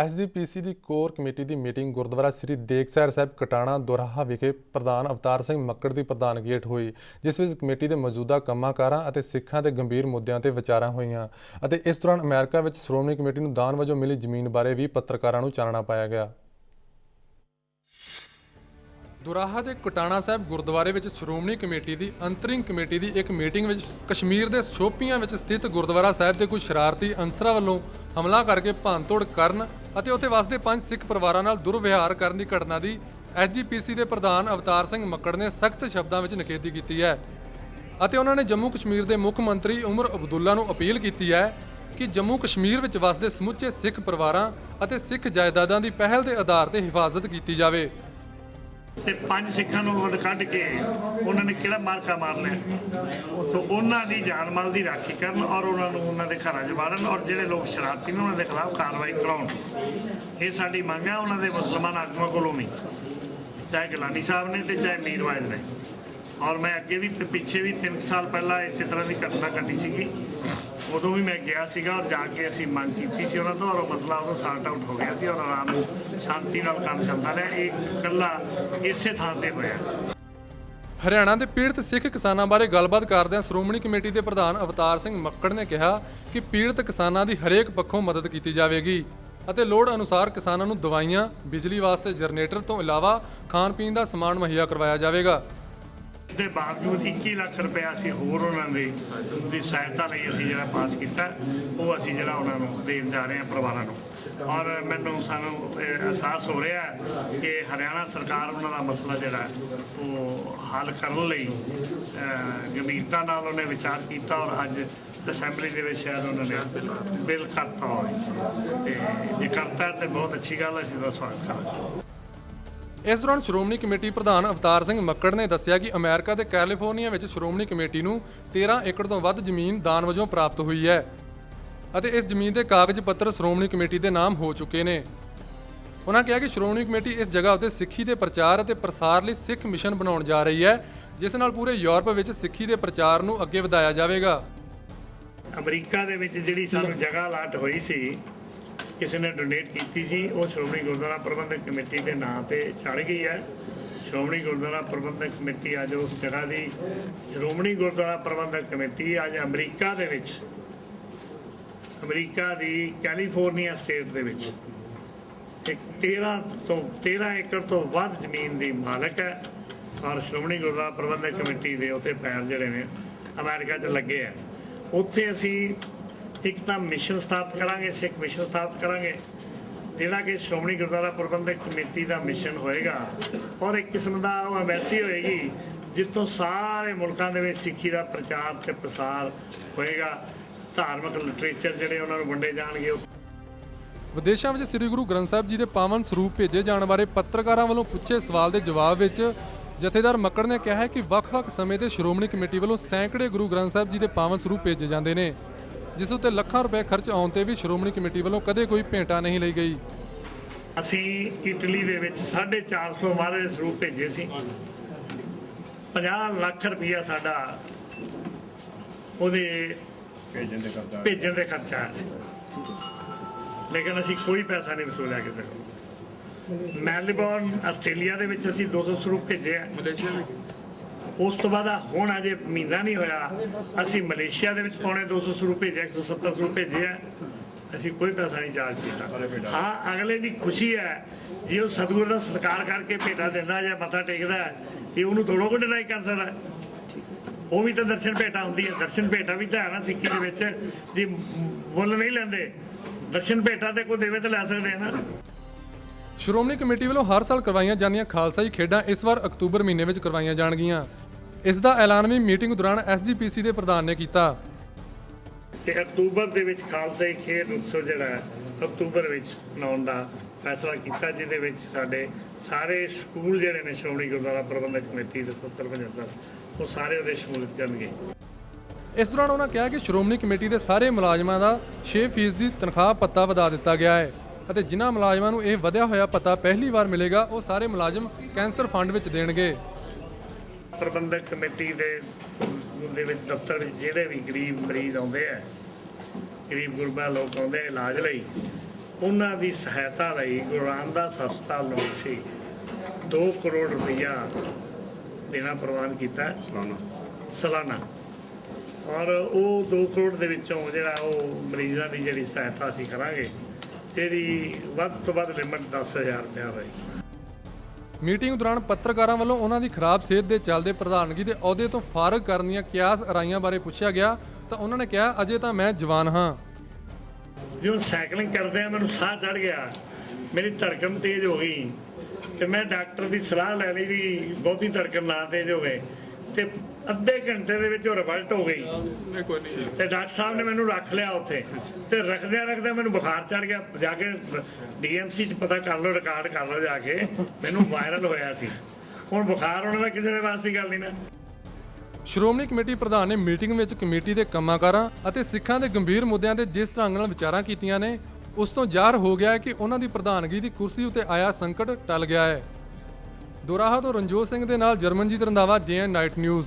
SGPC ਦੀ core committee ਦੀ meeting Gurdwara Sri Dekhsar Sahib Katana Doraha ਵਿਖੇ ਪ੍ਰਧਾਨ ਅਵਤਾਰ ਸਿੰਘ ਮੱਕੜ ਦੀ ਪ੍ਰਧਾਨਗੀ ਹੇਠ ਹੋਈ, ਜਿਸ ਵਿੱਚ ਕਮੇਟੀ ਦੇ ਮੌਜੂਦਾ ਕੰਮਾਂ ਕਾਰਾਂ ਅਤੇ ਸਿੱਖਾਂ ਦੇ ਗੰਭੀਰ ਮੁੱਦਿਆਂ ਤੇ ਵਿਚਾਰਾਂ ਹੋਈਆਂ ਅਤੇ ਇਸ ਦੌਰਾਨ ਅਮਰੀਕਾ ਵਿੱਚ ਸ਼੍ਰੋਮਣੀ ਕਮੇਟੀ ਨੂੰ ਦਾਨ ਵਜੋਂ ਮਿਲੀ ਜ਼ਮੀਨ ਬਾਰੇ ਵੀ ਪੱਤਰਕਾਰਾਂ ਨੂੰ ਚਾਨਣਾ ਪਾਇਆ ਗਿਆ। ਦੁਰਾਹਾ ਦੇ ਕਟਾਣਾ ਸਾਹਿਬ ਗੁਰਦੁਆਰੇ ਵਿੱਚ ਸ਼੍ਰੋਮਣੀ ਕਮੇਟੀ ਦੀ ਅੰਤਰਿੰਗ ਕਮੇਟੀ ਦੀ ਇੱਕ ਮੀਟਿੰਗ ਵਿੱਚ ਕਸ਼ਮੀਰ ਦੇ ਸ਼ੋਪੀਆਂ ਵਿੱਚ ਸਥਿਤ ਗੁਰਦੁਆਰਾ ਸਾਹਿਬ ਦੇ ਕੁਝ ਸ਼ਰਾਰਤੀ ਅਨਸਰਾਂ ਵੱਲੋਂ ਹਮਲਾ ਕਰਕੇ ਭੰਨਤੋੜ ਕਰਨ ਅਤੇ ਉੱਥੇ ਵਸਦੇ ਪੰਜ ਸਿੱਖ ਪਰਿਵਾਰਾਂ ਨਾਲ ਦੁਰਵਿਹਾਰ ਕਰਨ ਦੀ ਘਟਨਾ ਦੀ ਐਸਜੀਪੀਸੀ ਦੇ ਪ੍ਰਧਾਨ ਅਵਤਾਰ ਸਿੰਘ ਮੱਕੜ ਨੇ ਸਖਤ ਸ਼ਬਦਾਂ ਵਿੱਚ ਨਿਖੇਧੀ ਕੀਤੀ ਹੈ। ਅਤੇ ਉਹਨਾਂ ਨੇ ਜੰਮੂ ਕਸ਼ਮੀਰ ਦੇ ਮੁੱਖ ਮੰਤਰੀ ਉਮਰ ਅਬਦੁੱਲਾ ਨੂੰ ਅਪੀਲ ਕੀਤੀ ਹੈ ਕਿ ਜੰਮੂ ਕਸ਼ਮੀਰ ਵਿੱਚ ਵਸਦੇ ਸਮੁੱਚੇ ਸਿੱਖ ਪਰਿਵਾਰਾਂ ਅਤੇ ਸਿੱਖ ਜਾਇਦਾਦਾਂ ਦੀ ਪਹਿਲ ਦੇ ਆਧਾਰ ਤੇ ਹਿਫਾਜ਼ਤ ਕੀਤੀ ਜਾਵੇ। ਤੇ ਪੰਜ ਸਿੱਖਾਂ ਨੂੰ ਵੜ ਕੱਢ ਕੇ ਉਹਨਾਂ ਨੇ ਕਿਹੜਾ ਮਾਰਕਾ ਮਾਰ ਲਿਆ? ਸੋ ਉਹਨਾਂ ਦੀ ਜਾਨ ਮਾਲ ਦੀ ਰਾਖੀ ਕਰਨ ਔਰ ਉਹਨਾਂ ਨੂੰ ਉਹਨਾਂ ਦੇ ਘਰਾਂ 'ਚ ਵਾੜਨ ਔਰ ਜਿਹੜੇ ਲੋਕ ਸ਼ਰਾਰਤੀ ਨੇ ਉਹਨਾਂ ਦੇ ਖਿਲਾਫ ਕਾਰਵਾਈ ਕਰਾਉਣ। ਇਹ ਸਾਡੀ ਮੰਗ ਹੈ ਉਹਨਾਂ ਦੇ ਮੁਸਲਮਾਨ ਆਗੂਆਂ ਕੋਲੋਂ ਵੀ। ਚਾਹੇ ਗਲਾਨੀ ਸਾਹਿਬ ਨੇ ਤੇ ਚਾਹੇ ਮੀਰ ਨੇ। ਔਰ ਮੈਂ ਅੱਗੇ ਵੀ ਪਿੱਛੇ ਵੀ 3 ਸਾਲ ਪਹਿਲਾਂ ਇਸੇ ਤਰ੍ਹਾਂ ਦੀ ਘਟਨਾ ਘਟੀ ਸੀਗੀ। ਉਦੋਂ ਵੀ ਮੈਂ ਗਿਆ ਸੀਗਾ ਔਰ ਜਾ ਕੇ ਅਸੀਂ ਮੰਗ ਕੀਤੀ ਸੀ ਉਹਨਾਂ ਤੋਂ ਔਰ ਮਸਲਾ ਉਦੋਂ ਸਾਰਟ ਆਊਟ ਹੋ ਗਿਆ ਸੀ ਔਰ ਆਰਾਮ ਸ਼ਾਂਤੀ ਨਾਲ ਕੰਮ ਚੱਲਦਾ ਰਿਹਾ। ਇਹ ਇਕੱਲਾ ਇਸੇ ਥਾਂ ਤੇ ਹੋਇਆ। ਹਰਿਆਣਾ ਦੇ ਪੀੜਤ ਸਿੱਖ ਕਿਸਾਨਾਂ ਬਾਰੇ ਗੱਲਬਾਤ ਕਰਦਿਆਂ ਸ਼੍ਰੋਮਣੀ ਕਮੇਟੀ ਦੇ ਪ੍ਰਧਾਨ ਅਵਤਾਰ ਸਿੰਘ ਮੱਕੜ ਨੇ ਕਿਹਾ ਕਿ ਪੀੜਤ ਕਿਸਾਨਾਂ ਦੀ ਹਰੇਕ ਪੱਖੋਂ ਮਦਦ ਕੀਤੀ ਜਾਵੇਗੀ ਅਤੇ ਲੋੜ ਅਨੁਸਾਰ ਕਿਸਾਨਾਂ ਨੂੰ ਦਵਾਈਆਂ, ਬਿਜਲੀ ਵਾਸਤੇ ਜਨਰੇਟਰ ਤੋਂ ਇਲਾਵਾ ਖਾਣ ਪੀਣ ਦਾ ਸਮਾਨ ਮੁਹੱਈਆ ਕਰਵਾਇਆ ਜਾਵੇਗਾ। ਦੇ ਬਾਵਜੂਦ 21 ਲੱਖ ਰੁਪਇਆ ਅਸੀਂ ਹੋਰ ਉਹਨਾਂ ਦੇ ਦੀ ਸਹਾਇਤਾ ਲਈ ਅਸੀਂ ਜਿਹੜਾ ਪਾਸ ਕੀਤਾ, ਉਹ ਅਸੀਂ ਜਿਹੜਾ ਉਹਨਾਂ ਨੂੰ ਦੇਣ ਜਾ ਰਹੇ ਹਾਂ ਪਰਿਵਾਰਾਂ ਨੂੰ। ਔਰ ਮੈਨੂੰ ਸਾਨੂੰ ਇਹ ਅਹਿਸਾਸ ਹੋ ਰਿਹਾ ਕਿ ਹਰਿਆਣਾ ਸਰਕਾਰ ਉਹਨਾਂ ਦਾ ਮਸਲਾ ਜਿਹੜਾ, ਉਹ ਹੱਲ ਕਰਨ ਲਈ ਗੰਭੀਰਤਾ ਨਾਲ ਉਹਨੇ ਵਿਚਾਰ ਕੀਤਾ ਔਰ ਅੱਜ ਅਸੈਂਬਲੀ ਦੇ ਵਿੱਚ ਸ਼ਾਇਦ ਉਹਨਾਂ ਨੇ ਬਿੱਲ ਕਰਤਾ ਹੋਵੇ। ਤੇ ਜੇ ਕਰਤਾ ਹੈ ਤੇ ਬਹੁਤ ਅੱਛੀ ਗੱਲ ਹੈ, ਅਸੀਂ ਉਹਦਾ ਸਵਾਗਤ ਕਰਾਂਗੇ। ਇਸ ਦੌਰਾਨ ਸ਼੍ਰੋਮਣੀ ਕਮੇਟੀ ਪ੍ਰਧਾਨ ਅਵਤਾਰ ਸਿੰਘ ਮੱਕੜ ਨੇ ਦੱਸਿਆ ਕਿ ਅਮਰੀਕਾ ਦੇ ਕੈਲੀਫੋਰਨੀਆ ਵਿੱਚ ਸ਼੍ਰੋਮਣੀ ਕਮੇਟੀ ਨੂੰ 13 ਏਕੜ ਤੋਂ ਵੱਧ ਜ਼ਮੀਨ ਦਾਨ ਵਜੋਂ ਪ੍ਰਾਪਤ ਹੋਈ ਹੈ ਅਤੇ ਇਸ ਜ਼ਮੀਨ ਦੇ ਕਾਗਜ਼ ਪੱਤਰ ਸ਼੍ਰੋਮਣੀ ਕਮੇਟੀ ਦੇ ਨਾਮ ਹੋ ਚੁੱਕੇ ਨੇ। ਉਹਨਾਂ ਕਿਹਾ ਕਿ ਸ਼੍ਰੋਮਣੀ ਕਮੇਟੀ ਇਸ ਜਗ੍ਹਾ ਉੱਤੇ ਸਿੱਖੀ ਦੇ ਪ੍ਰਚਾਰ ਅਤੇ ਪ੍ਰਸਾਰ ਲਈ ਸਿੱਖ ਮਿਸ਼ਨ ਬਣਾਉਣ ਜਾ ਰਹੀ ਹੈ, ਜਿਸ ਨਾਲ ਪੂਰੇ ਯੂਰਪ ਵਿੱਚ ਸਿੱਖੀ ਦੇ ਪ੍ਰਚਾਰ ਨੂੰ ਅੱਗੇ ਵਧਾਇਆ ਜਾਵੇਗਾ। ਅਮਰੀਕਾ ਦੇ ਵਿੱਚ ਜਿਹੜੀ ਸਾਨੂੰ ਜਗ੍ਹਾ ਅਲਾਟ ਹੋਈ ਸੀ ਕਿਸੇ ਨੇ ਡੋਨੇਟ ਕੀਤੀ ਸੀ, ਉਹ ਸ਼੍ਰੋਮਣੀ ਗੁਰਦੁਆਰਾ ਪ੍ਰਬੰਧਕ ਕਮੇਟੀ ਦੇ ਨਾਂ ਤੇ ਚੜ ਗਈ ਹੈ। ਸ਼੍ਰੋਮਣੀ ਗੁਰਦੁਆਰਾ ਪ੍ਰਬੰਧਕ ਕਮੇਟੀ ਅੱਜ ਉਸ ਜਗ੍ਹਾ ਦੀ ਸ਼੍ਰੋਮਣੀ ਗੁਰਦੁਆਰਾ ਪ੍ਰਬੰਧਕ ਕਮੇਟੀ ਅੱਜ ਅਮਰੀਕਾ ਦੇ ਵਿੱਚ, ਅਮਰੀਕਾ ਦੀ ਕੈਲੀਫੋਰਨੀਆ ਸਟੇਟ ਦੇ ਵਿੱਚ। ਇੱਕ 13 ਤੋਂ 13 ਏਕੜ ਤੋਂ ਵੱਧ ਜ਼ਮੀਨ ਦੀ ਮਾਲਕ ਹੈ ਔਰ ਸ਼੍ਰੋਮਣੀ ਗੁਰਦੁਆਰਾ ਪ੍ਰਬੰਧਕ ਕਮੇਟੀ ਦੇ ਉੱਤੇ ਪੈਰ ਜਿਹੜੇ ਨੇ ਅਮਰੀਕਾ 'ਚ ਲੱਗੇ ਆ। ਉੱਥੇ ਅਸੀਂ ਇੱਕ ਤਾਂ ਮਿਸ਼ਨ ਸਥਾਪਿਤ ਕਰਾਂਗੇ, ਸਿੱਖ ਮਿਸ਼ਨ ਸਥਾਪਿਤ ਕਰਾਂਗੇ। ਜਿਹੜਾ ਕਿ ਸ਼੍ਰੋਮਣੀ ਗੁਰਦੁਆਰਾ ਪ੍ਰਬੰਧਕ ਕਮੇਟੀ ਦਾ ਮਿਸ਼ਨ ਹੋਏਗਾ ਔਰ ਇੱਕ ਕਿਸਮ ਦਾ ਉਹ ਐਮਬੈਸੀ ਹੋਏਗੀ, ਜਿੱਥੋਂ ਸਾਰੇ ਮੁਲਕਾਂ ਦੇ ਵਿੱਚ ਸਿੱਖੀ ਦਾ ਪ੍ਰਚਾਰ ਤੇ ਪ੍ਰਸਾਰ ਹੋਏਗਾ। ਧਾਰਮਿਕ ਲਿਟਰੇਚਰ ਜਿਹੜੇ ਉਹਨਾਂ ਨੂੰ ਵੰਡੇ ਜਾਣਗੇ ਵਿਦੇਸ਼ਾਂ ਵਿੱਚ ਸ੍ਰੀ ਗੁਰੂ ਗ੍ਰੰਥ ਸਾਹਿਬ ਜੀ ਦੇ ਪਾਵਨ ਸਰੂਪ ਭੇਜੇ ਜਾਣ ਬਾਰੇ ਪੱਤਰਕਾਰਾਂ ਵੱਲੋਂ ਪੁੱਛੇ ਸਵਾਲ ਦੇ ਜਵਾਬ ਵਿੱਚ ਜਥੇਦਾਰ ਮੱਕੜ ਨੇ ਕਿਹਾ ਹੈ ਕਿ ਵੱਖ-ਵੱਖ ਸਮੇਂ ਤੇ ਸ਼੍ਰੋਮਣੀ ਕਮੇਟੀ ਵੱਲੋਂ ਸੈਂਕੜੇ ਗੁਰੂ ਗ੍ਰੰਥ ਸਾਹਿਬ ਜੀ ਦੇ ਪਾਵਨ ਸਰੂਪ ਭੇਜੇ ਜਾਂਦੇ ਨੇ। ਜਿਸ ਉੱਤੇ ਲੱਖਾਂ ਰੁਪਏ ਖਰਚ ਆਉਣ ਤੇ ਵੀ ਸ਼੍ਰੋਮਣੀ ਕਮੇਟੀ ਵੱਲੋਂ ਕਦੇ ਕੋਈ ਭੇਂਟਾ ਨਹੀਂ ਲਈ ਗਈ। ਅਸੀਂ ਇਟਲੀ ਦੇ ਵਿੱਚ 450 ਮਹਾਰਾਜ ਦੇ ਸਰੂਪ ਭੇਜੇ ਸੀ। 50 ਲੱਖ ਰੁਪਇਆ ਸਾਡਾ ਉਹਦੇ ਭੇਜਣ ਦੇ ਕਰਦਾ ਭੇਜਣ ਦੇ ਖਰਚਾ ਆਇਆ ਸੀ। ਲੇਕਿਨ ਅਸੀਂ ਕੋਈ ਪੈਸਾ ਨਹੀਂ ਵਸੂਲਿਆ ਕਿਸੇ ਕੋਲ। ਮੈਲਬੌਰਨ ਆਸਟ੍ਰੇਲੀਆ ਦੇ ਵਿੱਚ ਅਸੀਂ 200 ਸਰੂਪ ਭੇਜੇ ਆ। ਮਲੇਸ਼ੀਆ ਵੀ। ਉਸ ਤੋਂ ਬਾਅਦ ਹੁਣ ਅਜੇ ਮਹੀਨਾ ਨਹੀਂ ਹੋਇਆ। ਅਸੀਂ ਮਲੇਸ਼ੀਆ ਦੇ ਵਿੱਚ ਪੌਣੇ 200 ਸਰੂਪ ਭੇਜੇ 170 ਸਰੂਪ ਭੇਜੇ ਆ ਅਸੀਂ ਕੋਈ ਪੈਸਾ ਨਹੀਂ ਚਾਰਜ ਕੀਤਾ। ਹਾਂ ਅਗਲੇ ਦੀ ਖੁਸ਼ੀ ਹੈ ਜੇ ਉਹ ਸਤਿਗੁਰ ਦਾ ਸਤਿਕਾਰ ਕਰਕੇ ਭੇਟਾ ਦਿੰਦਾ ਜਾਂ ਮੱਥਾ ਟੇਕਦਾ ਤੇ ਉਹਨੂੰ ਥੋੜ੍ਹਾ ਕੋ ਡਿਨਾਈ ਕਰ ਸਕਦਾ? ਉਹ ਵੀ ਤਾਂ ਦਰਸ਼ਨ ਭੇਟਾ ਹੁੰਦੀ ਹੈ। ਦਰਸ਼ਨ ਭੇਟਾ ਵੀ ਤਾਂ ਹੈ ਨਾ ਸਿੱਖੀ ਦੇ ਵਿੱਚ ਜੇ ਮੁੱਲ ਨਹੀਂ ਲੈਂਦੇ ਦਰਸ਼ਨ ਭੇਟਾ ਤੇ ਕੋਈ ਦੇਵੇ ਤਾਂ ਲੈ ਸਕਦੇ ਆ ਨਾ ਸ਼੍ਰੋਮਣੀ ਕਮੇਟੀ ਵੱਲੋਂ ਹਰ ਸਾਲ ਕਰਵਾਈਆਂ ਜਾਂਦੀਆਂ ਖਾਲਸਾਈ ਖੇਡਾਂ ਇਸ ਵਾਰ ਅਕਤੂਬਰ ਮਹੀਨੇ ਵਿੱਚ ਕਰਵਾਈਆਂ ਜਾਣਗੀਆਂ। ਇਸ ਦਾ ਐਲਾਨ ਵੀ ਮੀਟਿੰਗ ਦੌਰਾਨ ਐਸਜੀਪੀਸੀ ਦੇ ਪ੍ਰਧਾਨ ਨੇ ਕੀਤਾ। ਤੇ ਅਕਤੂਬਰ ਦੇ ਵਿੱਚ ਖਾਲਸਾ ਖੇਡ ਉਤਸਵ ਜਿਹੜਾ ਹੈ ਅਕਤੂਬਰ ਵਿੱਚ ਮਨਾਉਣ ਦਾ ਫੈਸਲਾ ਕੀਤਾ ਜਿਹਦੇ ਵਿੱਚ ਸਾਡੇ ਸਾਰੇ ਸਕੂਲ ਜਿਹੜੇ ਨੇ ਸ਼੍ਰੋਮਣੀ ਗੁਰਦੁਆਰਾ ਪ੍ਰਬੰਧਕ ਕਮੇਟੀ ਦੇ 70 75 ਉਹ ਸਾਰੇ ਉਹਦੇ ਸ਼ਮੂਲੀਅਤ ਕਰਨਗੇ। ਇਸ ਦੌਰਾਨ ਉਹਨਾਂ ਕਿਹਾ ਕਿ ਸ਼੍ਰੋਮਣੀ ਕਮੇਟੀ ਦੇ ਸਾਰੇ ਮੁਲਾਜ਼ਮਾਂ ਦਾ 6% ਦੀ ਤਨਖਾਹ ਭੱਤਾ ਵਧਾ ਦਿੱਤਾ ਗਿਆ ਹੈ ਅਤੇ ਜਿਨ੍ਹਾਂ ਮੁਲਾਜ਼ਮਾਂ ਨੂੰ ਇਹ ਵਧਿਆ ਹੋਇਆ ਭੱਤਾ ਪਹਿਲੀ ਵਾਰ ਮਿਲੇਗਾ ਉਹ ਸਾਰੇ ਮੁਲਾਜ਼ਮ ਕੈਂਸਰ ਫੰਡ ਵਿੱਚ ਦੇਣਗੇ। ਪ੍ਰਬੰਧਕ ਕਮੇਟੀ ਦੇ ਦੇ ਵਿੱਚ ਦਫ਼ਤਰ ਵਿੱਚ ਜਿਹੜੇ ਵੀ ਗਰੀਬ ਮਰੀਜ਼ ਆਉਂਦੇ ਆ ਗਰੀਬ ਗੁਰਬਾ ਲੋਕ ਆਉਂਦੇ ਇਲਾਜ ਲਈ ਉਹਨਾਂ ਦੀ ਸਹਾਇਤਾ ਲਈ ਗੁਰੂ ਰਾਮਦਾਸ ਹਸਪਤਾਲ ਨੂੰ ਸੀ 2 ਕਰੋੜ ਰੁਪਈਆ ਦੇਣਾ ਪ੍ਰਵਾਨ ਕੀਤਾ। ਸਲਾਨਾ। ਸਾਲਾਨਾ। ਔਰ ਉਹ 2 ਕਰੋੜ ਦੇ ਵਿੱਚੋਂ ਜਿਹੜਾ ਉਹ ਮਰੀਜ਼ਾਂ ਦੀ ਜਿਹੜੀ ਸਹਾਇਤਾ ਅਸੀਂ ਕਰਾਂਗੇ ਇਹਦੀ ਵੱਧ ਤੋਂ ਵੱਧ ਲਿਮਟ 10000 ਰੁਪਇਆ ਰਹੇਗੀ ਮੀਟਿੰਗ ਦੌਰਾਨ ਪੱਤਰਕਾਰਾਂ ਵੱਲੋਂ ਉਹਨਾਂ ਦੀ ਖਰਾਬ ਸਿਹਤ ਦੇ ਚੱਲਦੇ ਪ੍ਰਧਾਨਗੀ ਦੇ ਅਹੁਦੇ ਤੋਂ ਫਾਰਗ ਕਰਨ ਦੀਆਂ ਕਿਆਸ ਅਰਾਈਆਂ ਬਾਰੇ ਪੁੱਛਿਆ ਗਿਆ, ਤਾਂ ਉਹਨਾਂ ਨੇ ਕਿਹਾ, ਅਜੇ ਤਾਂ ਮੈਂ ਜਵਾਨ ਹਾਂ। ਜਦੋਂ ਸਾਈਕਲਿੰਗ ਕਰਦੇ ਆ, ਮੈਨੂੰ ਸਾਹ ਚੜ ਗਿਆ। ਮੇਰੀ ਧੜਕਣ ਤੇਜ਼ ਹੋ ਗਈ ਤੇ ਮੈਂ ਡਾਕਟਰ ਦੀ ਸਲਾਹ ਲੈ ਲਈ ਵੀ ਬਹੁਤੀ ਧੜਕਣ ਨਾ ਤੇਜ਼ ਹੋਵੇ ਤੇ ਅੱਧੇ ਘੰਟੇ ਦੇ ਵਿੱਚ ਉਹ ਰਿਵਲਟ ਹੋ ਗਈ। ਤੇ ਡਾਕਟਰ ਸਾਹਿਬ ਨੇ ਮੈਨੂੰ ਰੱਖ ਲਿਆ ਉੱਥੇ। ਤੇ ਰੱਖਦਿਆਂ ਰੱਖਦਿਆਂ ਮੈਨੂੰ ਬੁਖਾਰ ਚੜ ਗਿਆ। ਜਾ ਕੇ ਡੀਐਮਸੀ 'ਚ ਪਤਾ ਕਰ ਲਓ ਰਿਕਾਰਡ ਕਰ ਲਓ ਜਾ ਕੇ। ਮੈਨੂੰ ਵਾਇਰਲ ਹੋਇਆ ਸੀ। ਹੁਣ ਬੁਖਾਰ ਹੋਣ ਦਾ ਕਿਸੇ ਦੇ ਵਾਸਤੇ ਗੱਲ ਨਹੀਂ ਨਾ। ਸ਼੍ਰੋਮਣੀ ਕਮੇਟੀ ਪ੍ਰਧਾਨ ਨੇ ਮੀਟਿੰਗ ਵਿੱਚ ਕਮੇਟੀ ਦੇ ਕੰਮਾਂਕਾਰਾਂ ਅਤੇ ਸਿੱਖਾਂ ਦੇ ਗੰਭੀਰ ਮੁੱਦਿਆਂ ਤੇ ਜਿਸ ਢੰਗ ਨਾਲ ਵਿਚਾਰਾਂ ਕੀਤੀਆਂ ਨੇ ਉਸ ਤੋਂ ਜ਼ਾਹਰ ਹੋ ਗਿਆ ਹੈ ਕਿ ਉਹਨਾਂ ਦੀ ਪ੍ਰਧਾਨਗੀ ਦੀ ਕੁਰਸੀ ਉੱਤੇ ਆਇਆ ਸੰਕਟ ਟਲ ਗਿਆ ਹੈ। ਦੁਰਾਹਾ ਤੋਂ ਰਣਜੋਤ ਸਿੰਘ ਦੇ ਨਾਲ Jarmanjit Randhawa JN night news.